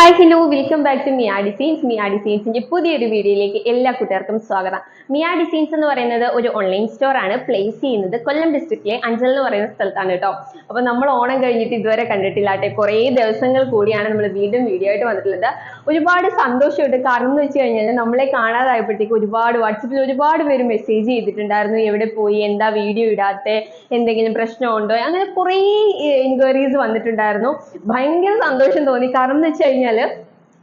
Hi hello welcome back to Mia designs Mia ഡിസൈൻസിന്റെ പുതിയൊരു വീഡിയോയിലേക്ക് എല്ലാ കൂട്ടുകാർക്കും സ്വാഗതം. മിയാ ഡിസൈൻസ് എന്ന് പറയുന്നത് ഒരു ഓൺലൈൻ സ്റ്റോർ ആണ്. പ്ലേസ് ചെയ്യുന്നത് കൊല്ലം ഡിസ്ട്രിക്റ്റിലെ അഞ്ചൽ എന്ന് പറയുന്ന സ്ഥലത്താണ് കേട്ടോ. അപ്പൊ നമ്മൾ ഓണം കഴിഞ്ഞിട്ട് ഇതുവരെ കണ്ടിട്ടില്ലാട്ടെ കുറേ ദിവസങ്ങൾ കൂടിയാണ് നമ്മൾ വീണ്ടും വീഡിയോ ആയിട്ട് വന്നിട്ടുള്ളത്. ഒരുപാട് സന്തോഷമുണ്ട്. കാരണം എന്ന് വെച്ച് കഴിഞ്ഞാൽ നമ്മളെ കാണാതായപ്പോഴത്തേക്ക് ഒരുപാട് വാട്സപ്പിൽ ഒരുപാട് പേര് മെസ്സേജ് ചെയ്തിട്ടുണ്ടായിരുന്നു. എവിടെ പോയി എന്താ വീഡിയോ ഇടാത്തെ എന്തെങ്കിലും പ്രശ്നമുണ്ടോ അങ്ങനെ കുറേ എൻക്വയറീസ് വന്നിട്ടുണ്ടായിരുന്നു. ഭയങ്കര സന്തോഷം തോന്നി. കാരണം എന്ന് വെച്ച് കഴിഞ്ഞാൽ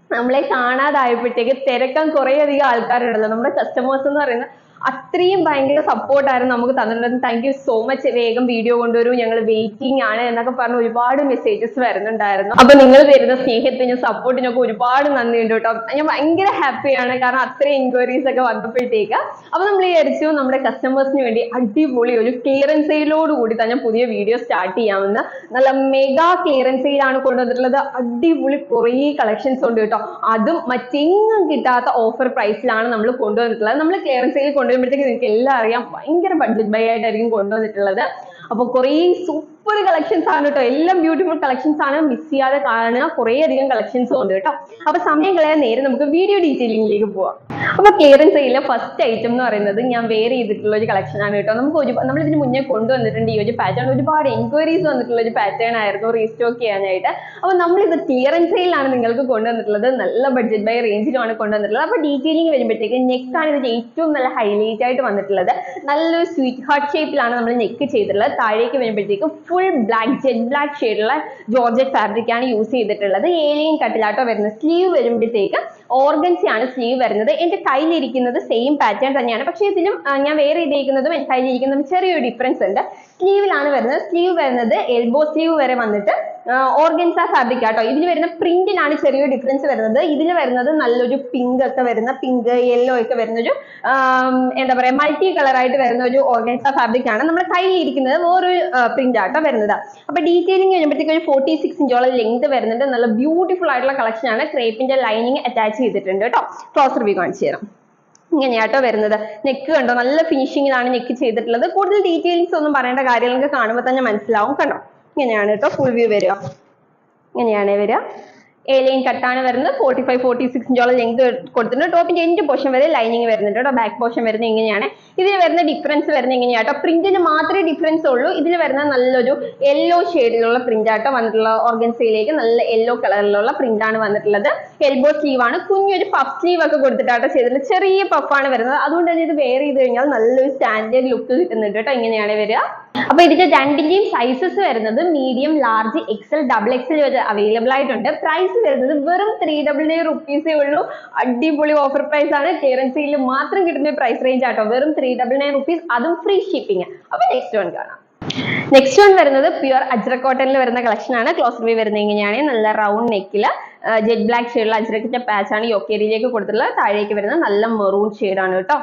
നമ്മളെ കാണാതായപ്പോഴത്തേക്ക് തിരക്കാൻ കുറേ അധികം ആൾക്കാരുണ്ടല്ലോ. നമ്മുടെ കസ്റ്റമേഴ്സ് എന്ന് പറയുന്നത് അത്രയും ഭയങ്കര സപ്പോർട്ടായിരുന്നു നമുക്ക് തന്നിട്ടുണ്ടായിരുന്നു താങ്ക് യു സോ മച്ച് വേഗം വീഡിയോ കൊണ്ടുവരൂ. ഞങ്ങൾ വെയിറ്റിംഗ് ആണ് എന്നൊക്കെ പറഞ്ഞ് ഒരുപാട് മെസ്സേജസ് വരുന്നുണ്ടായിരുന്നു. അപ്പൊ നിങ്ങൾ തരുന്ന സ്നേഹത്തിനും സപ്പോർട്ടിനൊക്കെ ഒരുപാട് നന്ദിയുണ്ട് കേട്ടോ. ഞാൻ ഭയങ്കര ഹാപ്പിയാണ് കാരണം അത്രയും എൻക്വയറീസ് ഒക്കെ വന്നപ്പോഴത്തേക്ക് അപ്പൊ നമ്മൾ വിചാരിച്ചു നമ്മുടെ കസ്റ്റമേഴ്സിന് വേണ്ടി അടിപൊളി ഒരു ക്ലിയറൻസ് സെയിലോട് കൂടി തന്നെ പുതിയ വീഡിയോ സ്റ്റാർട്ട് ചെയ്യാമെന്ന്. നല്ല മെഗാ ക്ലിയറൻസ് സെയിലാണ് കൊണ്ടുവന്നിട്ടുള്ളത്. അടിപൊളി കുറേ കളക്ഷൻസ് ഉണ്ട് കേട്ടോ. അതും മറ്റെങ്ങും കിട്ടാത്ത ഓഫർ പ്രൈസിലാണ് നമ്മൾ കൊണ്ടുവന്നിട്ടുള്ളത്. നമ്മൾ ക്ലിയറൻസ് സെയിൽ കൊണ്ടുവരുമ്പോഴത്തേക്ക് നിങ്ങൾക്ക് എല്ലാം അറിയാം. ഭയങ്കര ബഡ്ജറ്റ് ബൈ ആയിട്ടായിരിക്കും കൊണ്ടുവന്നിട്ടുള്ളത്. അപ്പൊ കുറേ സൂപ്പർ കളക്ഷൻസ് ആണ് കേട്ടോ. എല്ലാം ബ്യൂട്ടിഫുൾ കളക്ഷൻസ് ആണ്. മിസ് ചെയ്യാതെ കാണുക. കുറേ അധികം കളക്ഷൻസ് ഉണ്ട് കേട്ടോ. അപ്പൊ സമയം കളയാൻ നേരെ നമുക്ക് വീഡിയോ ഡീറ്റെയിലിംഗിലേക്ക് പോവാം. അപ്പൊ ക്ലിയറൻസ് സെയിലെ ഫസ്റ്റ് ഐറ്റം എന്ന് പറയുന്നത് ഞാൻ വെയർ ചെയ്തിട്ടുള്ള ഒരു കളക്ഷൻ ആണ് കേട്ടോ. നമുക്ക് ഒരു നമ്മൾ ഇതിന് മുന്നേ കൊണ്ടുവന്നിട്ടുണ്ട് ഈ ഒരു പാറ്റേൺ ഒരുപാട് എൻക്വയറീസ് വന്നിട്ടുള്ള ഒരു പാറ്റേൺ ആയിരുന്നു റീസ്റ്റോക്ക് ചെയ്യാനായിട്ട്. അപ്പൊ നമ്മൾ ഇത് ക്ലിയറൻസ് സെയിലാണ് നിങ്ങൾക്ക് കൊണ്ടുവന്നിട്ടുള്ളത്. നല്ല ബഡ്ജറ്റ് ബൈ റേഞ്ചിലാണ് കൊണ്ടുവന്നിട്ടുള്ളത്. അപ്പൊ ഡീറ്റെയിലിംഗ് വരുമ്പോഴത്തേക്ക് നെക്ക് ആണ് ഇതിന്റെ ഏറ്റവും നല്ല ഹൈലൈറ്റ് ആയിട്ട് വന്നിട്ടുള്ളത്. നല്ലൊരു സ്വീറ്റ് ഹാർട്ട് ഷേപ്പിലാണ് നമ്മൾ നെക്ക് ചെയ്തിട്ടുള്ളത്. താഴേക്ക് വരുമ്പോഴത്തേക്ക് ഫുൾ ബ്ലാക്ക് ജെറ്റ് ബ്ലാക്ക് ഷെയ്ഡുള്ള ജോർജറ്റ് ഫാബ്രിക് ആണ് യൂസ് ചെയ്തിട്ടുള്ളത്. ഏലിയൻ കട്ടിലാട്ടോ വരുന്നത് സ്ലീവ് വരുമ്പോഴത്തേക്ക് ആണ് സ്ലീവ് വരുന്നത്. എന്റെ കയ്യിലിരിക്കുന്നത് സെയിം പാറ്റേൺ തന്നെയാണ്. പക്ഷെ ഇതിലും ഞാൻ വേറെ ചെയ്തിരിക്കുന്നതും എന്റെ കയ്യിലിരിക്കുന്നതും ചെറിയൊരു ഡിഫറൻസ് ഉണ്ട്. സ്ലീവിലാണ് വരുന്നത്. സ്ലീവ് വരുന്നത് എൽബോ സ്ലീവ് വരെ വന്നിട്ട് ഓർഗൻസ ഫാബ്രിക് ആട്ടോ ഇതിൽ വരുന്ന പ്രിന്റിലാണ് ചെറിയൊരു ഡിഫറൻസ് വരുന്നത്. ഇതിൽ വരുന്നത് നല്ലൊരു പിങ്ക് ഒക്കെ വരുന്ന പിങ്ക് യെല്ലോ ഒക്കെ വരുന്ന ഒരു എന്താ പറയാ മൾട്ടി കളർ ആയിട്ട് വരുന്ന ഒരു ഓർഗൻസ ഫാബ്രിക് ആണ് നമ്മുടെ കയ്യിലിരിക്കുന്നത് വേറൊരു പ്രിന്റ് ആട്ടോ വരുന്നത്. അപ്പൊ ഡീറ്റെയിലിംഗ് കഴിയുമ്പോഴത്തേക്ക് ഒരു ഫോർട്ടി സിക്സ് ഇഞ്ചോളം ലെങ്ത് വരുന്നുണ്ട്. നല്ല ബ്യൂട്ടിഫുൾ ആയിട്ടുള്ള കളക്ഷൻ ആണ്. ക്രേപ്പിന്റെ ലൈനിങ് അറ്റാച്ച് ചെയ്തിട്ടുണ്ട് കേട്ടോ ക്ലോസർ വി കാണിച്ചു തരാം. ഇങ്ങനെയാട്ടോ വരുന്നത്. നെക്ക് കണ്ടോ? നല്ല ഫിനിഷിങ്ങിലാണ് നെക്ക് ചെയ്തിട്ടുള്ളത്. കൂടുതൽ ഡീറ്റെയിൽസ് ഒന്നും പറയേണ്ട കാര്യം നിങ്ങൾക്ക് കാണുമ്പോൾ തന്നെ മനസ്സിലാവും കണ്ടോ? ഇങ്ങനെയാണ് കേട്ടോ ഫുൾ വ്യൂ വരിക. ഇങ്ങനെയാണ് വരിക. എ ലൈൻ കട്ടാണ് വരുന്നത്. ഫോർട്ടി ഫൈവ് ഫോർട്ടി സിക്സ് ഇഞ്ചോളം ലെങ്ത് കൊടുത്തിട്ടുണ്ട് ടോപ്പിന്റെ എൻഡ് പോർഷൻ വരെ ലൈനിങ് വരുന്നുണ്ട് കേട്ടോ. ബാക്ക് പോർഷൻ വരുന്നത് ഇങ്ങനെയാണ്. ഇതിൽ വരുന്ന ഡിഫറൻസ് വരുന്നത് കേട്ടോ. പ്രിന്റിന് മാത്രമേ ഡിഫറൻസ് ഉള്ളൂ. ഇതിൽ വരുന്ന നല്ലൊരു യെല്ലോ ഷെയ്ഡിലുള്ള പ്രിന്റ് ആട്ടോ വന്നിട്ടുള്ള ഓർഗൻസയിലേക്ക് നല്ല യെല്ലോ കളറിലുള്ള പ്രിന്റ് ആണ് വന്നിട്ടുള്ളത്. എൽബോ സ്ലീവ് ആണ്. കുഞ്ഞൊരു പഫ് സ്ലീവ് ഒക്കെ കൊടുത്തിട്ടാട്ടോ ചെയ്തിട്ടുള്ളത് ചെറിയ പഫാണ് വരുന്നത്. അതുകൊണ്ട് തന്നെ ഇത് വെയർ ചെയ്ത് കഴിഞ്ഞാൽ നല്ലൊരു സ്റ്റാൻഡേർഡ് ലുക്ക് കിട്ടുന്നുണ്ട് കേട്ടോ. ഇങ്ങനെയാണ് വരിക. അപ്പൊ ഇതിന്റെ രണ്ടിന്റെയും സൈസസ് വരുന്നത് medium large XL double XL വരെ അവൈലബിൾ ആയിട്ടുണ്ട്. പ്രൈസ് വരുന്നത് വെറും ത്രീ ഡബിൾ നയൻ റുപ്പീസേ ഉള്ളൂ. അടിപൊളി ഓഫർ പ്രൈസ് ആണ്. ക്ലിയറൻസിൽ മാത്രം കിട്ടുന്ന പ്രൈസ് റേഞ്ച് ആട്ടോ. വെറും ത്രീ ഡബിൾ നയൻ റുപ്പീസ് അതും ഫ്രീ ഷിപ്പിംഗ് അപ്പൊ നെക്സ്റ്റ് വൺ കാണാം. നെക്സ്റ്റ് വൺ വരുന്നത് പ്യുർ അജ്ര കോട്ടണിൽ വരുന്ന കളക്ഷൻ ആണ്. ക്ലോസ് വേ വരുന്നത് ഇങ്ങനെയാണ് നല്ല റൗണ്ട് നെക്കിൽ ജെറ്റ് ബ്ലാക്ക് ഷെയ്ഡുള്ള അജ്രക്കിന്റെ പാച്ച് ആണ് യോക്കേരിയിലേക്ക് കൊടുത്തിട്ടുള്ളത്. താഴേക്ക് വരുന്ന നല്ല മെറൂൺ ആണ് കേട്ടോ.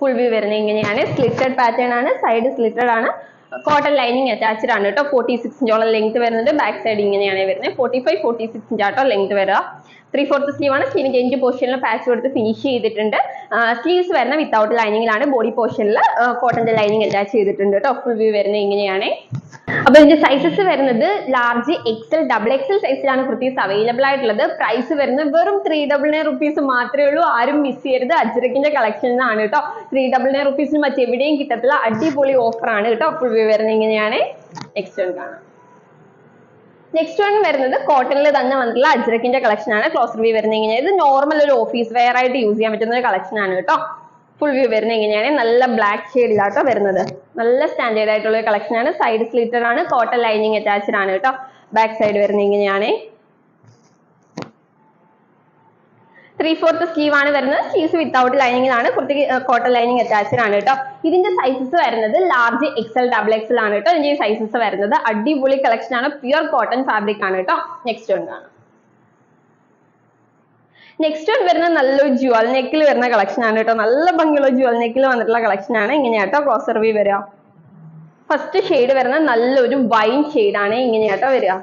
ഫുൾ വ്യൂ വരുന്നത് ഇങ്ങനെയാണ്. സ്ലിറ്റഡ് പാറ്റേൺ ആണ്. സൈഡ് സ്ലിറ്റഡ് ആണ്. കോട്ടൺ ലൈനിങ് അറ്റാച്ച്ഡ് ആണ് കേട്ടോ. ഫോർട്ടി സിക്സ് ഇഞ്ചോളം ലെങ്ത് വരുന്നുണ്ട്. ബാക്ക് സൈഡ് ഇങ്ങനെയാണ് വരുന്നത്. Forty five forty six inch length വരിക. ത്രീ ഫോർത്ത് സ്ലീവ് ആണ്. സ്ലീവിന്റെ എൻഡ് പോർഷനിൽ പാച്ച് കൊടുത്ത് ഫിനിഷ് ചെയ്തിട്ടുണ്ട്. സ്ലീവ്സ് വരുന്ന വിത്തൗട്ട് ലൈനിങ്ങിലാണ് ബോഡി പോർഷനിൽ കോട്ടന്റെ ലൈനിങ് അറ്റാച്ച് ചെയ്തിട്ടുണ്ട് കേട്ടോ. ഫുൾ വ്യൂ വരുന്നത് ഇങ്ങനെയാണ്. അപ്പൊ ഇതിന്റെ സൈസസ് വരുന്നത് ലാർജ് എക്സൽ ഡബിൾ എക്സൽ സൈസിലാണ് കുർത്തീസ് അവൈലബിൾ ആയിട്ടുള്ളത്. പ്രൈസ് വരുന്നത് വെറും ത്രീ ഡബിൾ നയൻ റുപ്പീസ് മാത്രമേ ഉള്ളൂ. ആരും മിസ് ചെയ്യരുത്. അജ്രക്കിന്റെ കളക്ഷനിൽ ആണ് കേട്ടോ. ത്രീ ഡബിൾ നയൻ റുപ്പീസിന് മറ്റെവിടെയും കിട്ടത്തില്ല. അടിപൊളി ഓഫർ ആണ് കേട്ടോ. ഫുൾ വ്യൂ വരുന്നത് ഇങ്ങനെയാണ്. നെക്സ്റ്റ് വൺ കാണാം. നെക്സ്റ്റ് വൺ വരുന്നത് കോട്ടണിൽ തന്നെ വന്നിട്ടുള്ള അജ്രക്കിന്റെ കളക്ഷൻ ആണ്. ക്ലോസർ വ്യൂ വരുന്നത് ഇങ്ങനെ ഇത് നോർമൽ ഒരു ഓഫീസ് വെയർ ആയിട്ട് യൂസ് ചെയ്യാൻ പറ്റുന്ന ഒരു കളക്ഷൻ ആണ് കേട്ടോ. ഫുൾ വ്യൂ വരുന്നത് ഇങ്ങനെയാണ് നല്ല ബ്ലാക്ക് ഷെയ്ഡിലാട്ടോ വരുന്നത്. നല്ല സ്റ്റാൻഡേർഡ് ആയിട്ടുള്ള ഒരു ആണ്. സൈഡ് സ്ലിറ്റർ ആണ്. കോട്ടൺ ലൈനിങ് അറ്റാച്ച്ഡ് ആണ് കേട്ടോ ബാക്ക് സൈഡ് വരുന്നത് ഇങ്ങനെയാണ് ത്രീ ഫോർത്ത് സ്ലീവ് ആണ് വരുന്നത്. സ്ലീവ്സ് വിത്തൗട്ട് ലൈനിങ്ങിലാണ് കുറച്ച് കോട്ടൺ ലൈനിങ് അറ്റാച്ച്ഡ് ആണ് കേട്ടോ ഇതിന്റെ സൈസസ് വരുന്നത് ലാർജ് എക്സൽ ഡബിൾ എക്സൽ ആണ് കേട്ടോ ഇതിന്റെ സൈസസ് വരുന്നത് അടിപൊളി കളക്ഷൻ ആണ്. പ്യുർ കോട്ടൺ ഫാബ്രിക് ആണ് കേട്ടോ നെക്സ്റ്റ് കാണാം. നെക്സ്റ്റ് വൺ വരുന്നത് നല്ലൊരു ജുവൽ നെക്കിൽ വരുന്ന കളക്ഷൻ ആണ് കേട്ടോ. നല്ല ഭംഗിയുള്ള ജുവൽ നെക്കിൽ വന്നിട്ടുള്ള കളക്ഷൻ ആണ്. ഇങ്ങനെയാട്ടോ ക്രോസ് വ്യൂ വരിക. ഫസ്റ്റ് ഷെയ്ഡ് വരുന്നത് നല്ലൊരു വൈൻ ആണ് ഇങ്ങനെയാട്ടോ വരിക.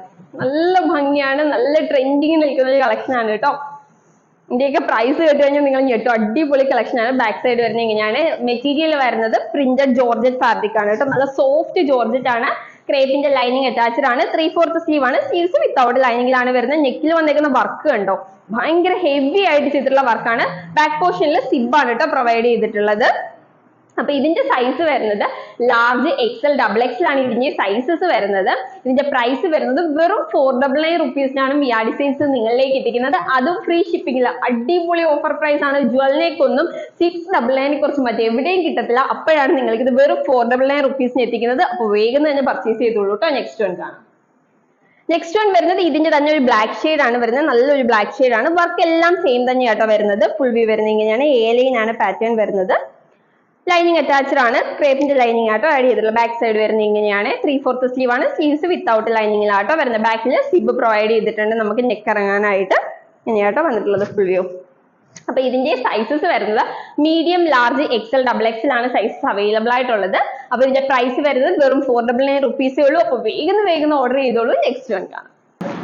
നല്ല ഭംഗിയാണ് നല്ല ട്രെൻഡിങ് നിൽക്കുന്ന ഒരു കളക്ഷൻ ആണ് കേട്ടോ. ഇതിന്റെയൊക്കെ പ്രൈസ് കേട്ട് കഴിഞ്ഞാൽ നിങ്ങൾ ഞെട്ടും. അടിപൊളി കളക്ഷൻ ആണ്. ബാക്ക് സൈഡ് വരുന്നത് ഇങ്ങനെയാണ്. മെറ്റീരിയൽ വരുന്നത് പ്രിന്റഡ് ജോർജറ്റ് ഫാബ്രിക് ആണ് കേട്ടോ. നല്ല സോഫ്റ്റ് ജോർജറ്റ് ആണ്. ക്രേപ്പിന്റെ ലൈനിങ് അറ്റാച്ച്ഡ് ആണ്. ത്രീ ഫോർത്ത് സ്ലീവ് ആണ്. സ്ലീവ്സ് വിത്തൗട്ട് ലൈനിങ്ങിലാണ് വരുന്നത്. നെക്കിൽ വന്നേക്കുന്ന വർക്ക് കണ്ടോ? ഭയങ്കര ഹെവി ആയിട്ട് ചെയ്തിട്ടുള്ള വർക്കാണ് ബാക്ക് പോർഷനിൽ സിബ് ആണ് കേട്ടോ പ്രൊവൈഡ് ചെയ്തിട്ടുള്ളത്. അപ്പൊ ഇതിന്റെ സൈസ് വരുന്നത് ലാർജ് എക്സൽ ഡബിൾ എക്സൽ ആണ് ഇതിന്റെ സൈസസ് വരുന്നത്. ഇതിന്റെ പ്രൈസ് വരുന്നത് വെറും ഫോർ ഡബിൾ നയൻ റുപ്പീസിനാണ് വി ആർ ഡിസൈൻസ് നിങ്ങളിലേക്ക് എത്തിക്കുന്നത്. അതും ഫ്രീ ഷിപ്പിംഗിൽ അടിപൊളി ഓഫർ പ്രൈസ് ആണ്. ജ്വലിനേക്കൊന്നും സിക്സ് ഡബിൾ നയനെ മറ്റേ എവിടെയും കിട്ടത്തില്ല. അപ്പോഴാണ് നിങ്ങൾക്ക് ഇത് വെറും ഫോർ ഡബിൾ നയൻ റുപ്പീസിന് എത്തിക്കുന്നത്. അപ്പോൾ വേഗം തന്നെ പർച്ചേസ് ചെയ്തോളൂ കേട്ടോ നെക്സ്റ്റ് വൺ കാണാം. നെക്സ്റ്റ് വൺ വരുന്നത് ഇതിന്റെ തന്നെ ഒരു ബ്ലാക്ക് ഷെയ്ഡ് ആണ് വരുന്നത്. നല്ലൊരു ബ്ലാക്ക് ഷെയ്ഡ് ആണ്. വർക്ക് എല്ലാം സെയിം തന്നെയാട്ടോ വരുന്നത്. ഫുൾ വ്യൂ വരുന്നത് ഇങ്ങനെയാണ്. ഏലൈൻ ആണ് പാറ്റേൺ വരുന്നത്. ലൈനിങ് അറ്റാച്ച്ഡ് ആണ്. ക്രേപ്പിന്റെ ലൈനിങ് ആട്ടോ ആഡ് ചെയ്തിട്ടുള്ളത്. ബാക്ക് സൈഡ് വരുന്നത് ഇങ്ങനെയാണ്. ത്രീ ഫോർത്ത് സ്ലീവ് ആണ്. സ്ലീവ്സ് വിത്തൗട്ട് ലൈനിങ്ങിലാട്ടോ വരുന്നത്. ബാക്കിൽ സിബ് പ്രൊവൈഡ് ചെയ്തിട്ടുണ്ട്. നമുക്ക് നെക്ക് ഇറങ്ങാനായിട്ട് ഇങ്ങനെയാട്ടോ വന്നിട്ടുള്ളത് ഫുൾ വ്യൂ അപ്പൊ ഇതിന്റെ സൈസസ് വരുന്നത് medium large XL double XL ആണ് സൈസസ് അവൈലബിൾ ആയിട്ടുള്ളത്. അപ്പൊ ഇതിന്റെ പ്രൈസ് വരുന്നത് വെറും ഫോർ ഡബിൾ നയൻ റുപ്പീസേ ഉള്ളൂ. അപ്പൊ വേഗം വേഗം ഓർഡർ ചെയ്തോളൂ. നെക്സ്റ്റ് വൺ കാണാം.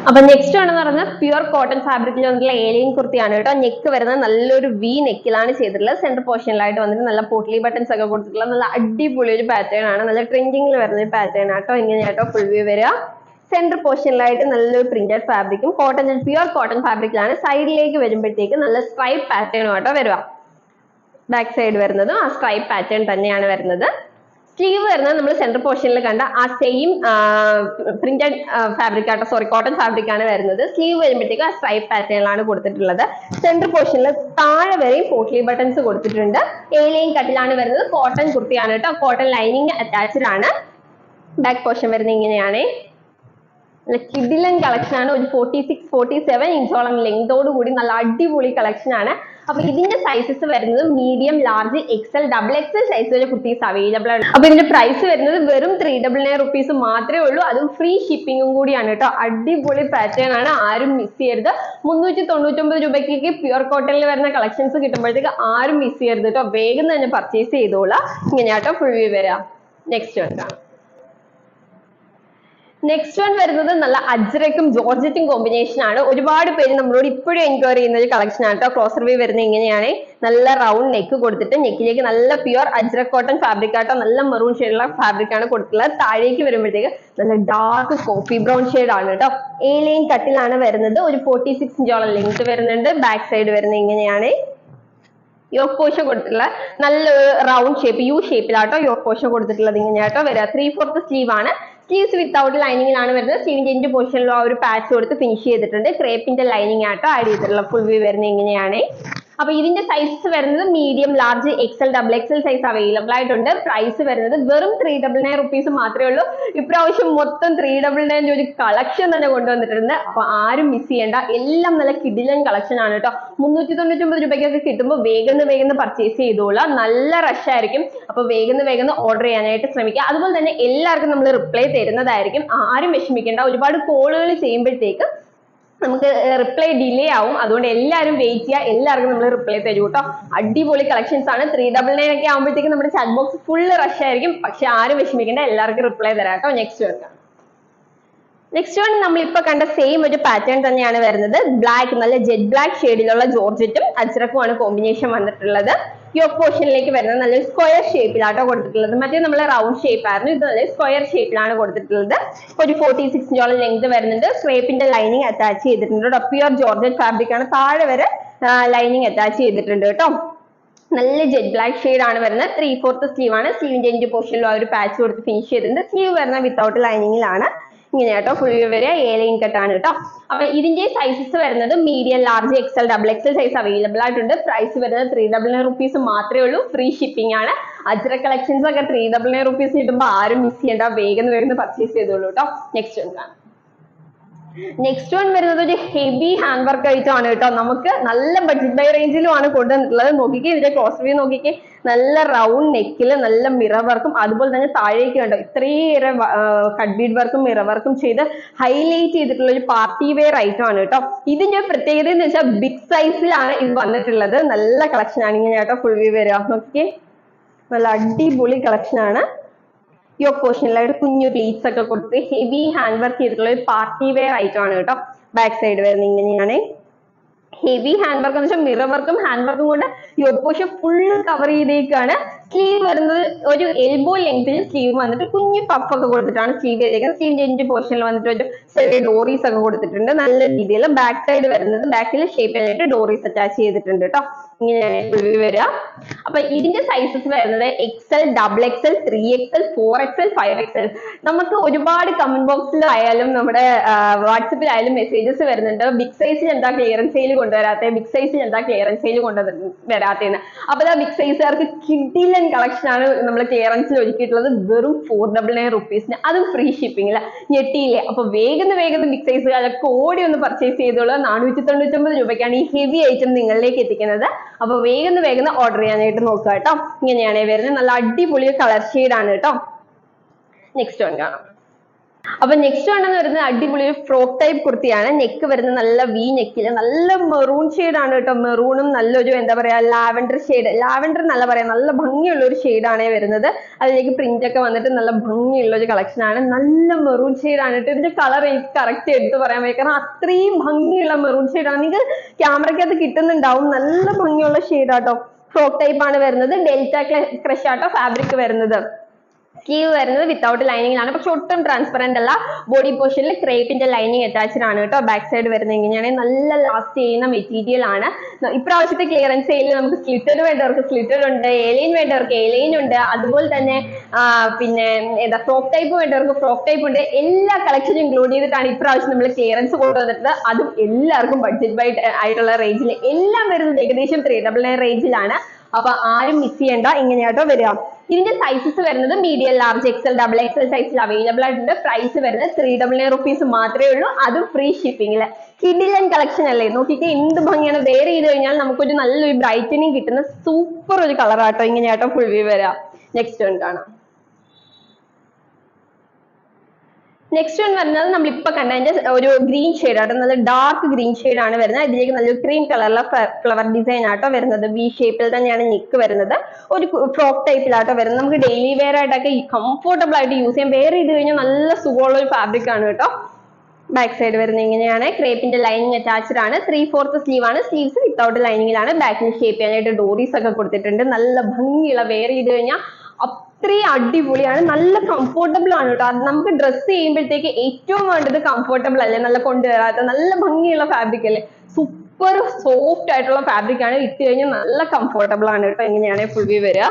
അപ്പൊ നെക്സ്റ്റ് ആണെന്ന് പറഞ്ഞാൽ പ്യുർ കോട്ടൺ ഫാബ്രിക്കിൽ വന്നിട്ടുള്ള ഏലിയൻ കുർത്തിയാണ് കേട്ടോ. നെക്ക് വരുന്നത് നല്ലൊരു വി നെക്കിലാണ് ചെയ്തിട്ടുള്ളത്. സെന്റർ പോർഷനിലായിട്ട് വന്നിട്ട് നല്ല പോട്ട്ലി ബട്ടൺസ് ഒക്കെ കൊടുത്തിട്ടുള്ള നല്ല അടിപൊളി ഒരു പാറ്റേൺ ആണ്. നല്ല ട്രെൻഡിങ്ങിൽ വരുന്ന ഒരു പാറ്റേൺ ആട്ടോ ഇങ്ങനെ ആട്ടോ ഫുൾ വ്യൂ വരിക. സെന്റർ പോർഷനിലായിട്ട് നല്ലൊരു പ്രിന്റഡ് ഫാബ്രിക്കും കോട്ടൺ പ്യുർ കോട്ടൺ ഫാബ്രിക്കിലാണ് സൈഡിലേക്ക് വരുമ്പോഴത്തേക്ക് നല്ല സ്ട്രൈപ്പ് പാറ്റേണും ആട്ടോ വരിക. ബാക്ക് സൈഡ് വരുന്നതും ആ സ്ട്രൈപ്പ് പാറ്റേൺ തന്നെയാണ് വരുന്നത്. സ്ലീവ് വരുന്നത് നമ്മൾ സെന്റർ പോർഷനിൽ കണ്ട ആ സെയിം പ്രിന്റഡ് ഫാബ്രിക് ആട്ടോ സോറി കോട്ടൺ ഫാബ്രിക് ആണ് വരുന്നത്. സ്ലീവ് വരുമ്പോഴത്തേക്കും ആ സ്ട്രൈപ്പ് പാറ്റേണിലാണ് കൊടുത്തിട്ടുള്ളത്. സെന്റർ പോർഷനിൽ താഴെ വരെയും പോട്ട്ലി ബട്ടൺസ് കൊടുത്തിട്ടുണ്ട്. ഏലയും കട്ടിലാണ് വരുന്നത്. കോട്ടൺ കുർത്തിയാണ് കേട്ടോ. കോട്ടൺ ലൈനിങ് അറ്റാച്ച്ഡ് ആണ്. ബാക്ക് പോർഷൻ വരുന്നത് ഇങ്ങനെയാണ്. കിഡിലൻ കളക്ഷൻ ആണ്. ഒരു ഫോർട്ടി സിക്സ് ഫോർട്ടി സെവൻ ഇഞ്ചോളം ലെങ്തോട് കൂടി നല്ല അടിപൊളി കളക്ഷൻ ആണ്. അപ്പൊ ഇതിന്റെ സൈസസ് വരുന്നത് medium large XL double XL size വരെ കുർത്തീസ് അവൈലബിൾ ആണ്. അപ്പൊ ഇതിന്റെ പ്രൈസ് വരുന്നത് വെറും ത്രീ ഡബിൾ നയൻ റുപ്പീസ് മാത്രമേ ഉള്ളൂ. അതും ഫ്രീ ഷിപ്പിംഗും കൂടിയാണ് കേട്ടോ. അടിപൊളി പാറ്റേൺ ആണ്. ആരും മിസ് ചെയ്യരുത്. മുന്നൂറ്റി തൊണ്ണൂറ്റൊമ്പത് രൂപയ്ക്ക് പ്യുർ കോട്ടണിൽ വരുന്ന കളക്ഷൻസ് കിട്ടുമ്പോഴത്തേക്ക് ആരും മിസ് ചെയ്യരുത് കേട്ടോ. വേഗം തന്നെ പർച്ചേസ് ചെയ്തോളാം. ഇങ്ങനെയാട്ടോ ഫുൾ വ്യൂ വരാം. നെക്സ്റ്റ് വരാം നെക്സ്റ്റ് വൺ വരുന്നത് നല്ല അജ്രക്കും ജോർജറ്റും കോമ്പിനേഷൻ ആണ്. ഒരുപാട് പേര് നമ്മളോട് ഇപ്പോഴും എൻക്വയർ ചെയ്യുന്ന ഒരു കളക്ഷൻ ആണ് കേട്ടോ. ക്രോസർ വേ വരുന്നത് ഇങ്ങനെയാണ്. നല്ല റൗണ്ട് നെക്ക് കൊടുത്തിട്ട് നെക്കിലേക്ക് നല്ല പ്യുർ അജ്രക് കോട്ടൺ ഫാബ്രിക് ആട്ടോ. നല്ല മെറൂൺ ഷെയ്ഡുള്ള ഫാബ്രിക് ആണ് കൊടുത്തിട്ടുള്ളത്. താഴേക്ക് വരുമ്പോഴത്തേക്ക് നല്ല ഡാർക്ക് കോഫി ബ്രൗൺ ഷെയ്ഡ് ആണ് കേട്ടോ. എ ലൈൻ കട്ടിലാണ് വരുന്നത്. ഒരു ഫോർട്ടി സിക്സ് ഇഞ്ചോളം ലെങ്ത് വരുന്നുണ്ട്. ബാക്ക് സൈഡ് വരുന്നത് ഇങ്ങനെയാണ്. യോക്ക് പോഷൻ കൊടുത്തിട്ടുള്ള നല്ലൊരു റൗണ്ട് ഷേപ്പ് യു ഷേപ്പിലാട്ടോ യോക്ക് പോഷൻ കൊടുത്തിട്ടുള്ളത് ഇങ്ങനെയാട്ടോ. വരിക ത്രീ ഫോർത്ത് സ്ലീവ് ആണ്. സ്ലീവ്സ് വിത്തൗട്ട് ലൈനിങ്ങിലാണ് വരുന്നത്. സ്ലീവിന്റെ എന്റെ പൊസിഷനിലും ആ ഒരു പാച്ച് കൊടുത്ത് ഫിനിഷ് ചെയ്തിട്ടുണ്ട്. ക്രേപ്പിന്റെ ലൈനിങ് ആട്ടോ ആഡ് ചെയ്തിട്ടുള്ള ഫുൾ വ്യൂ വരുന്നത് ഇങ്ങനെയാണ്. അപ്പൊ ഇതിന്റെ സൈസ് വരുന്നത് medium large XL double XL size available ആയിട്ടുണ്ട്. പ്രൈസ് വരുന്നത് വെറും ത്രീ ഡബിൾ നയൻ റുപ്പീസ് മാത്രമേ ഉള്ളൂ. ഇപ്രാവശ്യം മൊത്തം ത്രീ ഡബിൾ നയന്റെ ഒരു കളക്ഷൻ തന്നെ കൊണ്ടുവന്നിട്ടുണ്ട്. അപ്പൊ ആരും മിസ് ചെയ്യേണ്ട. എല്ലാം നല്ല കിടിലൻ കളക്ഷൻ ആണ് കേട്ടോ. മുന്നൂറ്റി തൊണ്ണൂറ്റി ഒമ്പത് രൂപയ്ക്കൊക്കെ കിട്ടുമ്പോൾ വേഗം വേഗം പർച്ചേസ് ചെയ്തോളാം നല്ല റഷ് ആയിരിക്കും. അപ്പൊ വേഗം വേഗം ഓർഡർ ചെയ്യാനായിട്ട് ശ്രമിക്കുക. അതുപോലെ തന്നെ എല്ലാവർക്കും നമ്മൾ റിപ്ലൈ തരുന്നതായിരിക്കും. ആരും വിഷമിക്കേണ്ട. ഒരുപാട് കോളുകൾ ചെയ്യുമ്പോഴത്തേക്ക് നമുക്ക് റിപ്ലൈ ഡിലേ ആവും. അതുകൊണ്ട് എല്ലാവരും വെയിറ്റ് ചെയ്യുക എല്ലാവർക്കും നമ്മൾ റിപ്ലൈ തരും കേട്ടോ. അടിപൊളി കളക്ഷൻസ് ആണ്. ത്രീ ഡബിൾ നയൻ ഒക്കെ ആകുമ്പോഴത്തേക്കും നമ്മുടെ ചാറ്റ് ബോക്സ് ഫുള്ള് റഷ് ആയിരിക്കും. പക്ഷെ ആരും വിഷമിക്കേണ്ട. എല്ലാവർക്കും റിപ്ലൈ തരാം കേട്ടോ. നെക്സ്റ്റ് വെക്കാം നെക്സ്റ്റ് വൺ നമ്മൾ ഇപ്പൊ കണ്ട സെയിം ഒരു പാറ്റേൺ തന്നെയാണ് വരുന്നത്. ബ്ലാക്ക് നല്ല ജെറ്റ് ബ്ലാക്ക് ഷെയ്ഡിലുള്ള ജോർജറ്റും അജ്രക്കുമാണ് കോമ്പിനേഷൻ വന്നിട്ടുള്ളത്. യോക്ക് പോർഷനിലേക്ക് വരുന്നത് നല്ല സ്ക്വയർ ഷേപ്പിലാട്ടോ കൊടുത്തിട്ടുള്ളത്. മറ്റേ നമ്മൾ റൗണ്ട് ഷേപ്പ് ആയിരുന്നു. ഇത് നല്ല സ്ക്വയർ ഷേപ്പിലാണ് കൊടുത്തിട്ടുള്ളത്. ഒരു ഫോർട്ടി സിക്സിഞ്ചോളം ലെങ്ത് വരുന്നുണ്ട്. സ്ക്രേപ്പിന്റെ ലൈനിങ് അറ്റാച്ച് ചെയ്തിട്ടുണ്ട് പ്യുർ ജോർജറ്റ് ഫാബ്രിക് ആണ്. താഴെ വരെ ലൈനിങ് അറ്റാച്ച് ചെയ്തിട്ടുണ്ട് കേട്ടോ. നല്ല ജെറ്റ് ബ്ലാക്ക് ഷെയ്ഡ് ആണ് വരുന്നത്. ത്രീ ഫോർത്ത് സ്ലീവ് ആണ് സ്ലീവിന്റെ എൻഡ് പോർഷനിലും ആ ഒരു പാച്ച് കൊടുത്ത് ഫിനിഷ് ചെയ്തിട്ടുണ്ട്. സ്ലീവ് വരുന്നത് വിത്തൗട്ട് ലൈനിങ്ങിലാണ് ഇങ്ങനെ കേട്ടോ. ഫുൾ വ്യൂ വരെ എ ലൈൻ കട്ടാണ് കേട്ടോ. അപ്പൊ ഇതിന്റെ സൈസസ് വരുന്നത് medium large XL double XL size available ആയിട്ടുണ്ട്. പ്രൈസ് വരുന്നത് ത്രീ ഡബിൾ നയൻ റുപ്പീസ് മാത്രമേ ഉള്ളൂ. ഫ്രീ ഷിപ്പിംഗ് ആണ്. അജ്ര കളക്ഷൻസ് ഒക്കെ ത്രീ ഡബിൾ നയൻ റുപ്പീസ് കിട്ടുമ്പോൾ ആരും മിസ് ചെയ്യണ്ട. വേഗം വരുന്ന പർച്ചേസ് ചെയ്തോളൂ കേട്ടോ. നെക്സ്റ്റ് എന്താണ് നെക്സ്റ്റ് വൺ വരുന്നത് ഒരു ഹെവി ഹാൻഡ് വർക്ക് ആണ് കേട്ടോ. നമുക്ക് നല്ല ബഡ്ജറ്റ് ബൈ റേഞ്ചിലും ആണ് കൊണ്ടുവന്നിട്ടുള്ളത്. നോക്കിക്കേ ഇതിന്റെ കോസ്റ്റ് വ്യൂ നോക്കിക്കേ. നല്ല റൗണ്ട് നെക്കിൽ നല്ല മിറർ വർക്കും അതുപോലെ തന്നെ താഴേക്ക് കണ്ടോ ഇത്രയേറെ കട്ട് ബീഡ് വർക്കും മിറർ വർക്കും ചെയ്ത് ഹൈലൈറ്റ് ചെയ്തിട്ടുള്ള ഒരു പാർട്ടി വെയർ ഐറ്റം ആണ് കേട്ടോ. ഇതിന്റെ പ്രത്യേകത എന്ന് വെച്ചാൽ ബിഗ് സൈസിലാണ് ഇത് വന്നിട്ടുള്ളത്. നല്ല കളക്ഷൻ ആണ് ഇങ്ങനെ കേട്ടോ ഫുൾ വ്യൂ വരിക. നോക്കിക്കേ. നല്ല അടിപൊളി കളക്ഷൻ ആണ്. യോക്ക് ഒരു കുഞ്ഞു പ്ലീറ്റ്സ് ഒക്കെ കൊടുത്ത് ഹെവി ഹാൻഡ് വർക്ക് ചെയ്തിട്ടുള്ള ഒരു പാർട്ടി വെയർ ഐറ്റം ആണ് കേട്ടോ. ബാക്ക് സൈഡ് വരുന്ന ഇങ്ങനെയാണ്. ഹെവി ഹാൻഡ് വർക്ക് എന്ന് വെച്ചാൽ മിറർ വർക്കും ഹാൻഡ് വർക്കും കൊണ്ട് യോക്ക് പോഷൻ ഫുള്ള് കവർ ചെയ്തേക്കാണ്. സ്ലീവ് വരുന്നത് ഒരു എൽബോ ലെങ്തിൽ സ്ലീവ് വന്നിട്ട് കുഞ്ഞു പഫ് ഒക്കെ കൊടുത്തിട്ടാണ് സ്ലീവ് ചെയ്തേക്കുന്നത്. സ്ലീവിന്റെ എൻഡ് പോർഷനിൽ വന്നിട്ട് ഒരു ചെറിയ ഡോറീസ് ഒക്കെ കൊടുത്തിട്ടുണ്ട്. നല്ല രീതിയിൽ ബാക്ക് സൈഡ് വരുന്നത് ബാക്കിൽ ഷേപ്പ് ചെയ്തിട്ട് ഡോറീസ് അറ്റാച്ച് ചെയ്തിട്ടുണ്ട് കേട്ടോ ഇങ്ങനെയാണ് ഉള്ളിൽ വരിക. അപ്പൊ ഇതിന്റെ സൈസസ് വരുന്നത് XL double XL three XL four XL five XL നമുക്ക് ഒരുപാട് കമന്റ് ബോക്സിൽ ആയാലും നമ്മുടെ വാട്സപ്പിലായാലും മെസ്സേജസ് വരുന്നുണ്ട്. ബിഗ് സൈസിൽ എന്താ ക്ലിയറൻസ് സെയിൽ കൊണ്ടുവരാത്തത് ബിഗ് സൈസിൽ എന്താ ക്ലിയറൻസ് സെയിൽ കൊണ്ടുവരാത്തതെന്ന് അപ്പൊ ബിഗ് സൈസുകാർക്ക് കിഡിലൻ കളക്ഷൻ ആണ് നമ്മൾ ക്ലിയറൻസിൽ ഒരുക്കിയിട്ടുള്ളത്. വെറും ഫോർ ഡബിൾ നയൻ റുപ്പീസിന് അതും ഫ്രീ ഷിപ്പിംഗിൽ ഞെട്ടിയില്ലേ? അപ്പൊ വേഗം വേഗം ബിഗ് സൈസുകാരൊക്കെ ഓടി ഒന്ന് പർച്ചേസ് ചെയ്തോളൂ. നാനൂറ്റി തൊണ്ണൂറ്റൊമ്പത് രൂപയ്ക്കാണ് ഈ ഹെവി ഐറ്റം നിങ്ങളിലേക്ക് എത്തിക്കുന്നത്. അപ്പൊ വേഗം വേഗം ഓർഡർ ചെയ്യാനായിട്ട് നോക്കുക കേട്ടോ ഇങ്ങനെയാണ് വരുന്നത്. നല്ല അടിപൊളി കളർ ആണ് കേട്ടോ. നെക്സ്റ്റ് വൺ കാണാം. അപ്പൊ നെക്സ്റ്റ് വേണ്ടെന്ന് വരുന്നത് അടിപൊളി ഒരു ഫ്രോക്ക് ടൈപ്പ് കുർത്തിയാണ്. നെക്ക് വരുന്നത് നല്ല വി നെക്കിൽ നല്ല മെറൂൺ ആണ് കേട്ടോ. മെറൂണും നല്ലൊരു എന്താ പറയാ ലാവൻഡർ ഷെയ്ഡ് ലാവൻഡർ നല്ല പറയാ നല്ല ഭംഗിയുള്ള ഒരു ആണ് വരുന്നത്. അതിലേക്ക് പ്രിന്റ് ഒക്കെ വന്നിട്ട് നല്ല ഭംഗിയുള്ള ഒരു കളക്ഷൻ ആണ്. നല്ല മെറൂൺ ആണ് കേട്ടോ. ഇതിന്റെ കളർ എനിക്ക് കറക്റ്റ് എടുത്ത് പറയാൻ വയ്യ. കാരണം അത്രയും ഭംഗിയുള്ള മെറൂൺ ആണ്. നിങ്ങൾക്ക് ക്യാമറയ്ക്കകത്ത് കിട്ടുന്നുണ്ടാവും. നല്ല ഭംഗിയുള്ള ഷെയ്ഡാട്ടോ ഫ്രോക്ക് ടൈപ്പ് ആണ് വരുന്നത്. ഡെൽറ്റ ക്രഷ് ആട്ടോ ഫാബ്രിക് വരുന്നത്. സ്ലീവ് വരുന്നത് വിത്തൗട്ട് ലൈനിങ്ങിലാണ് പക്ഷെ ഒട്ടും ട്രാൻസ്പെറന്റ് അല്ല ബോഡി പോർഷനിൽ ക്രേപ്പിന്റെ ലൈനിങ് അറ്റാച്ച്ഡ് ആണ് കേട്ടോ ബാക്ക് സൈഡ് വരുന്നത് ഇങ്ങനെയാണ് നല്ല ലാസ്റ്റ് ചെയ്യുന്ന മെറ്റീരിയൽ ആണ്. ഇപ്രാവശ്യത്തെ ക്ലിയറൻസ് സെയിലിൽ നമുക്ക് സ്ലിറ്റർ വേണ്ടവർക്ക് സ്ലിറ്റർ ഉണ്ട് ഏലൈൻ വേണ്ടവർക്ക് ഏലൈൻ ഉണ്ട്. അതുപോലെ തന്നെ പിന്നെ ഏതാ ഫ്രോക്ക് ടൈപ്പ് വേണ്ടവർക്ക് ഫ്രോക്ക് ടൈപ്പ് ഉണ്ട്. എല്ലാ കളക്ഷനും ഇൻക്ലൂഡ് ചെയ്തിട്ടാണ് ഇപ്രാവശ്യം നമ്മൾ ക്ലിയറൻസ് കൊണ്ടുവന്നിട്ടുള്ളത്. അതും എല്ലാവർക്കും ബഡ്ജറ്റ് ബൈ ആയിട്ടുള്ള റേഞ്ചിൽ എല്ലാം വരുന്നത് ഏകദേശം ത്രീ ഡബിൾ നയൻ റേഞ്ചിലാണ് അപ്പൊ ആരും മിസ് ചെയ്യണ്ട. ഇങ്ങനെയാട്ടോ വരിക. ഇതിന്റെ സൈസസ് വരുന്നത് medium large XL double XL സൈസിൽ അവൈലബിൾ ആയിട്ടുണ്ട്. പ്രൈസ് വരുന്നത് ത്രീ ഡബിൾ നയൻ റുപ്പീസ് മാത്രമേ ഉള്ളൂ. അതും ഫ്രീ ഷിപ്പിംഗിൽ കിഡിലൻ കളക്ഷൻ അല്ലേ? നോക്കിയിട്ട് എന്ത് ഭംഗിയാണ്. വെയർ ചെയ്ത് കഴിഞ്ഞാൽ നമുക്കൊരു നല്ലൊരു ബ്രൈറ്റനിങ് കിട്ടുന്ന സൂപ്പർ ഒരു കളർ ആട്ടോ ഇങ്ങനെയാട്ടോ ഫുൾ വ്യൂ വരാം. നെക്സ്റ്റ് വൺ കാണാം. നെക്സ്റ്റ് വൺ വരുന്നത് നമ്മൾ ഇപ്പൊ കണ്ടതിന്റെ ഒരു ഗ്രീൻ ഷെയ്ഡ് ആട്ടോ നല്ല ഡാർക്ക് ഗ്രീൻ ഷെയ്ഡ് ആണ് വരുന്നത്. ഇതിലേക്ക് നല്ലൊരു ക്രീം കളറിലെ ഫ്ലവർ ഡിസൈൻ ആട്ടോ വരുന്നത്. ബി ഷേപ്പിൽ തന്നെയാണ് നിക്ക് വരുന്നത്. ഒരു ഫ്രോക്ക് ടൈപ്പിലാട്ടോ വരുന്നത്. നമുക്ക് ഡെയിലി വെയർ ആയിട്ടൊക്കെ കംഫർട്ടബിൾ ആയിട്ട് യൂസ് ചെയ്യാം. വെയർ ചെയ്ത് കഴിഞ്ഞാൽ നല്ല സുഖമുള്ള ഒരു ഫാബ്രിക് ആണ് കേട്ടോ. ബാക്ക് സൈഡ് വരുന്നത് ഇങ്ങനെയാണ്. ക്രേപ്പിന്റെ ലൈനിങ് അറ്റാച്ച്ഡ് ആണ്. ത്രീ ഫോർത്ത് സ്ലീവ് ആണ്. സ്ലീവ്സ് വിത്തൗട്ട് ലൈനിങ്ങിലാണ് ബാക്കിൽ ഷേപ്പ് ചെയ്യാനായിട്ട് ഡോറീസ് ഒക്കെ കൊടുത്തിട്ടുണ്ട്. നല്ല ഭംഗിയുള്ള വെയർ ചെയ്ത് കഴിഞ്ഞാൽ അത്രയും അടിപൊളിയാണ്. നല്ല കംഫർട്ടബിൾ ആണ് കേട്ടോ നമുക്ക് ഡ്രസ്സ് ചെയ്യുമ്പോഴത്തേക്ക് ഏറ്റവും വേണ്ടത് കംഫർട്ടബിൾ അല്ലേ? നല്ല കൊണ്ടുവരാത്ത നല്ല ഭംഗിയുള്ള ഫാബ്രിക് അല്ലേ? സൂപ്പർ സോഫ്റ്റ് ആയിട്ടുള്ള ഫാബ്രിക് ആണ് ഇട്ട് കഴിഞ്ഞാൽ നല്ല കംഫർട്ടബിൾ ആണ് കേട്ടോ എങ്ങനെയാണ് ഫുൾ വ്യൂ വരിക.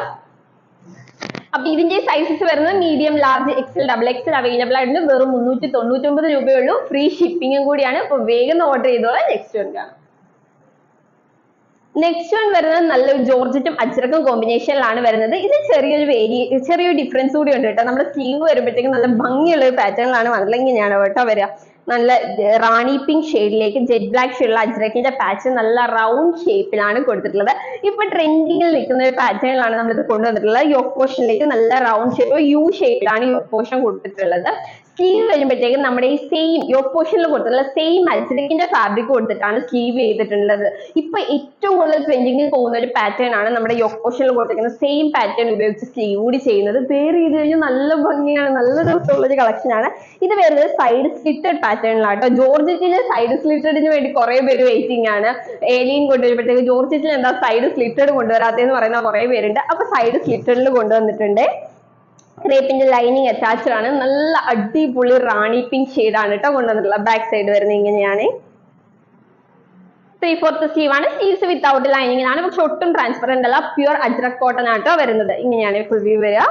അപ്പൊ ഇതിന്റെ സൈസസ് വരുന്നത് medium large XL double XL available ആയിട്ടുണ്ട്. വെറും മുന്നൂറ്റി തൊണ്ണൂറ്റൊമ്പത് രൂപയേ ഉള്ളൂ. ഫ്രീ ഷിപ്പിംഗും കൂടിയാണ്. അപ്പൊ വേഗം ഓർഡർ ചെയ്തോളാം. നെക്സ്റ്റ് കാണാം. നെക്സ്റ്റ് വൺ വരുന്നത് നല്ലൊരു ജോർജറ്റും അജ്രക്കും കോമ്പിനേഷനിലാണ് വരുന്നത്. ഇത് ചെറിയൊരു വേരി ചെറിയൊരു ഡിഫറൻസ് കൂടി ഉണ്ട് കേട്ടോ. നമ്മുടെ സ്ലീവ് വരുമ്പോഴത്തേക്കും നല്ല ഭംഗിയുള്ള ഒരു പാറ്റേണിലാണ് ഞാൻ കേട്ടോ വരിക. നല്ല റാണി പിങ്ക് ഷെയ്ഡിലേക്ക് ജെറ്റ് ബ്ലാക്ക് ഷെയ്ഡുള്ള അജ്രക്കിന്റെ പാച്ച് നല്ല റൗണ്ട് ഷേപ്പിലാണ് കൊടുത്തിട്ടുള്ളത്. ഇപ്പൊ ട്രെൻഡിങ്ങിൽ നിൽക്കുന്ന ഒരു പാറ്റേണിലാണ് നമ്മളിത് കൊണ്ടുവന്നിട്ടുള്ളത്. യോക്ക് പോർഷനിലേക്ക് നല്ല റൗണ്ട് ഷേപ്പ് യു ഷേപ്പിലാണ് യോക്ക് പോർഷൻ കൊടുത്തിട്ടുള്ളത്. സ്ലീവ് വരുമ്പോഴത്തേക്കും നമ്മുടെ ഈ സെയിം യോക്ക് പോർഷനിൽ കൊടുത്തിട്ടുള്ള സെയിം അൽസിഡിക്കിന്റെ ഫാബ്രിക് കൊടുത്തിട്ടാണ് സ്ലീവ് ചെയ്തിട്ടുള്ളത്. ഇപ്പൊ ഏറ്റവും കൂടുതൽ ട്രെൻഡിങ്ങിൽ പോകുന്ന ഒരു പാറ്റേൺ ആണ് നമ്മുടെ യോക്ക് പോർഷനിൽ കൊടുത്തിരിക്കുന്ന സെയിം പാറ്റേൺ ഉപയോഗിച്ച് സ്ലീവ് കൂടി ചെയ്യുന്നത്. വേറെ ചെയ്ത് കഴിഞ്ഞാൽ നല്ല ഭംഗിയാണ് നല്ല രസമുള്ള ഒരു കളക്ഷൻ ആണ്. ഇത് വരുന്നത് സൈഡ് സ്ലിറ്റഡ് പാറ്റേണിലാട്ടോ ജോർജറ്റിന് സൈഡ് സ്ലിറ്റഡിന് വേണ്ടി കുറെ പേര് വെയിറ്റിംഗ് ആണ്. ഏലിയൻ കൊണ്ടുവരുമ്പോഴത്തേക്ക് ജോർജറ്റിൽ എന്താ സൈഡ് സ്ലിറ്റഡ് കൊണ്ടുവരാത്തതെന്ന് പറയുന്ന കുറെ പേരുണ്ട്. അപ്പൊ സൈഡ് സ്ലിറ്റഡിൽ കൊണ്ടുവന്നിട്ടുണ്ട്. ക്രേപ്പിന്റെ ലൈനിങ് അറ്റാച്ച്ഡ് ആണ്. നല്ല അടിപൊളി റാണി പിങ്ക് ആണ് കേട്ടോ കൊണ്ടുവന്നിട്ടുള്ളത് ബാക്ക് സൈഡ് വരുന്നത് ഇങ്ങനെയാണ്. ത്രീ ഫോർത്ത് സ്ലീവ് ആണ്. സ്ലീവ്സ് വിത്തൗട്ട് ആണ് പക്ഷെ ഒട്ടും ട്രാൻസ്പെറന്റ് അല്ല. പ്യുർ അജ്രക് കോട്ടൺ ആട്ടോ വരുന്നത്. ഇങ്ങനെയാണ് ഫുൾ വ്യൂ വരിക.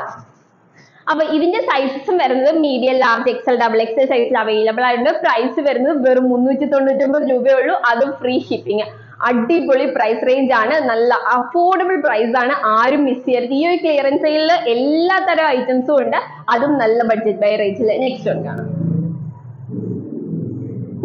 അപ്പൊ ഇതിന്റെ സൈസസും വരുന്നത് medium large XL double XL സൈസിൽ അവൈലബിൾ ആയിട്ടുണ്ട്. പ്രൈസ് വരുന്നത് വെറും മുന്നൂറ്റി തൊണ്ണൂറ്റി ഒമ്പത് രൂപയേ ഉള്ളൂ. അതും ഫ്രീ ഷിപ്പിംഗ് അടിപൊളി പ്രൈസ് റേഞ്ച് ആണ്. നല്ല അഫോർഡബിൾ പ്രൈസ് ആണ്. ആരും മിസ് ചെയ്യരുത്. ഈ ഒരു ക്ലിയറൻസ് സെയിലിൽ എല്ലാ തരം ഐറ്റംസും ഉണ്ട്. അതും നല്ല ബഡ്ജറ്റ് ബൈ റേഞ്ചിൽ നെക്സ്റ്റ് വൺ കാണാം.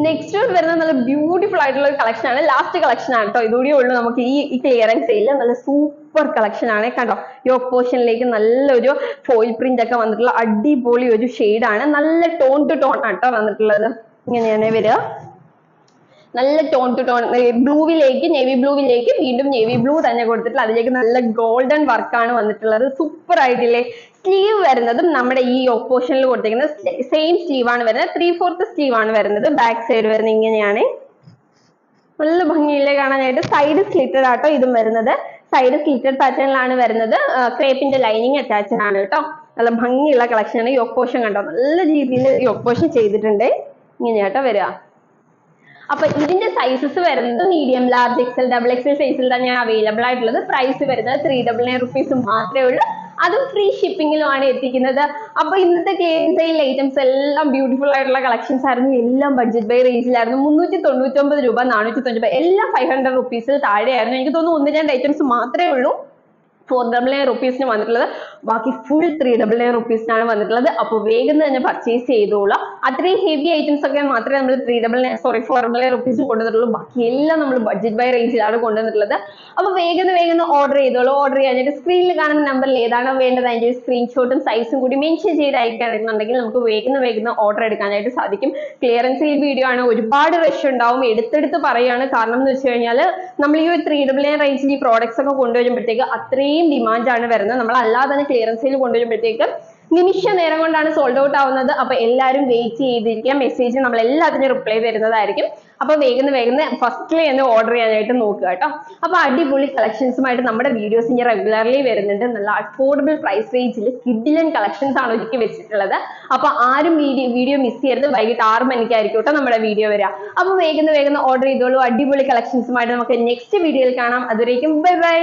നെക്സ്റ്റ് വരുന്നത് നല്ല ബ്യൂട്ടിഫുൾ ആയിട്ടുള്ള ഒരു കളക്ഷൻ ആണ്. ലാസ്റ്റ് കളക്ഷൻ ആണ് കേട്ടോ ഇതുകൂടി ഉള്ളൂ നമുക്ക് ഈ ഈ ക്ലിയറൻസ് സെയിലിൽ നല്ല സൂപ്പർ കളക്ഷൻ ആണ്. കണ്ടോ? യോക്ക് പോർഷനിലേക്ക് നല്ലൊരു ഫോയിൽ പ്രിന്റ് ഒക്കെ വന്നിട്ടുള്ള അടിപൊളി ഒരു ആണ്. നല്ല ടോൺ ടു ടോൺ ട്ടോ വന്നിട്ടുള്ളത്. ഇങ്ങനെയാണ് വരിക. നല്ല ടോൺ ടു ടോൺ ബ്ലൂവിലേക്ക് നേവി ബ്ലൂവിലേക്ക് വീണ്ടും നേവി ബ്ലൂ തന്നെ കൊടുത്തിട്ടുള്ള അതിലേക്ക് നല്ല ഗോൾഡൻ വർക്കാണ് വന്നിട്ടുള്ളത്. സൂപ്പർ ആയിട്ടില്ലേ? സ്ലീവ് വരുന്നതും നമ്മുടെ ഈ ഓപ്പോഷനിൽ കൊടുത്തിരിക്കുന്ന സെയിം സ്ലീവ് ആണ് വരുന്നത്. ത്രീ ഫോർത്ത് സ്ലീവ് ആണ് വരുന്നത്. ബാക്ക് സൈഡ് വരുന്നത് ഇങ്ങനെയാണ്. നല്ല ഭംഗിയില്ലേ കാണാനായിട്ട്? സൈഡ് സ്ലിറ്റഡ് ആട്ടോ ഇതും വരുന്നത്. സൈഡ് സ്ലിറ്റഡ് പാറ്റേണിലാണ് വരുന്നത്. ക്രേപ്പിന്റെ ലൈനിങ് അറ്റാച്ച്ഡ് ആണ് കേട്ടോ. നല്ല ഭംഗിയുള്ള കളക്ഷൻ ആണ് യോക്ക് പോഷൻ കണ്ടോ? നല്ല രീതിയിൽ ഈ പോഷൻ ചെയ്തിട്ടുണ്ട്. ഇങ്ങനെയാട്ടോ വരിക. അപ്പൊ ഇതിന്റെ സൈസസ് വരുന്നത് medium large XL double XL സൈസിൽ തന്നെയാണ് അവൈലബിൾ ആയിട്ടുള്ളത്. പ്രൈസ് വരുന്നത് ത്രീ ഡബിൾ നയൻ റുപ്പീസ് മാത്രമേ ഉള്ളൂ. അതും ഫ്രീ ഷിപ്പിംഗിലുമാണ് എത്തിക്കുന്നത്. അപ്പൊ ഇന്നത്തെ ക്ലിയർ സെയിൽ ഐറ്റംസ് എല്ലാം ബ്യൂട്ടിഫുൾ ആയിട്ടുള്ള കളക്ഷൻസ് ആയിരുന്നു. എല്ലാം ബഡ്ജറ്റ് ബൈ റേഞ്ചിലായിരുന്നു മുന്നൂറ്റി തൊണ്ണൂറ്റി ഒമ്പത് രൂപ നാനൂറ്റി തൊണ്ണൂറ്റി എല്ലാം ഫൈവ് ഹൺഡ്രഡ് റുപ്പീസിൽ താഴെയായിരുന്നു. എനിക്ക് തോന്നുന്നു ഒന്ന് രണ്ട് ഐറ്റംസ് മാത്രമേ ഉള്ളൂ. ഫോർ ഡബിൾ നയൻ റുപ്പീസിന് വന്നിട്ടുള്ളത്. ബാക്കി ഫുൾ ത്രീ ഡബിൾ നയൻ റുപ്പീസിനാണ് വന്നിട്ടുള്ളത്. അപ്പോൾ വേഗം തന്നെ പർച്ചേസ് ചെയ്തോളൂ അത്രയും ഹെവി ഐറ്റംസ് ഒക്കെ മാത്രമേ നമ്മൾ three double nine sorry four double nine rupees കൊണ്ടുവന്നിട്ടുള്ളൂ. ബാക്കി എല്ലാം നമ്മൾ ബഡ്ജറ്റ് ബൈ റേഞ്ചിലാണ് കൊണ്ടുവന്നിട്ടുള്ളത്. അപ്പോൾ വേഗം വേഗം ഓർഡർ ചെയ്തോളൂ. ഓർഡർ ചെയ്യാനായിട്ട് സ്ക്രീനിൽ കാണുന്ന നമ്പറിൽ ഏതാണോ വേണ്ടത് അതിന്റെ സ്ക്രീൻഷോട്ടും സൈസും കൂടി മെൻഷൻ ചെയ്ത് അയക്കുകയാണെന്നുണ്ടെങ്കിൽ നമുക്ക് വേഗം വേഗം ഓർഡർ എടുക്കാനായിട്ട് സാധിക്കും. ക്ലിയറൻസ് സെയിൽ വീഡിയോ ആണ്. ഒരുപാട് റഷ് ഉണ്ടാവും. എടുത്തെടുത്ത് പറയുകയാണ് കാരണം എന്ന് വെച്ച് കഴിഞ്ഞാൽ നമ്മൾ ഈ ഒരു ത്രീ ഡബിൾ നയൻ റേഞ്ചിൽ ഈ പ്രോഡക്ട്സ് ഒക്കെ കൊണ്ടുവരുമ്പോഴത്തേക്ക് അത്രയും ഡിമാൻഡ് ആണ് വരുന്നത്. നമ്മൾ അല്ലാതെ തന്നെ ക്ലിയറൻസിൽ കൊണ്ടുവരുമ്പോഴത്തേക്കും നിമിഷ നേരം കൊണ്ടാണ് സോൾഡ് ഔട്ട് ആവുന്നത്. അപ്പൊ എല്ലാവരും വെയിറ്റ് ചെയ്തിരിക്കുക. മെസ്സേജ് നമ്മൾ എല്ലാത്തിനും റിപ്ലൈ തരുന്നതായിരിക്കും. അപ്പൊ വേഗം വേഗം ഫസ്റ്റിൽ തന്നെ ഓർഡർ ചെയ്യാനായിട്ട് നോക്കുക കേട്ടോ. അപ്പൊ അടിപൊളി കളക്ഷൻസുമായിട്ട് നമ്മുടെ വീഡിയോസ് ഇനി റെഗുലർലി വരുന്നുണ്ട് നല്ല അഫോർഡബിൾ പ്രൈസ് റേഞ്ചിൽ കിഡിലൻ കളക്ഷൻസ് ആണ് ഒരുക്കി വെച്ചിട്ടുള്ളത്. അപ്പൊ ആരും വീഡിയോ വീഡിയോ മിസ് ചെയ്യരുത്. വൈകിട്ട് ആറ് മണിക്കായിരിക്കും കേട്ടോ നമ്മുടെ വീഡിയോ വരിക. അപ്പൊ വേഗം വേഗം ഓർഡർ ചെയ്തോളൂ. അടിപൊളി കളക്ഷൻസുമായിട്ട് നമുക്ക് നെക്സ്റ്റ് വീഡിയോയിൽ കാണാം. അതുവരേക്കും ബൈ ബൈ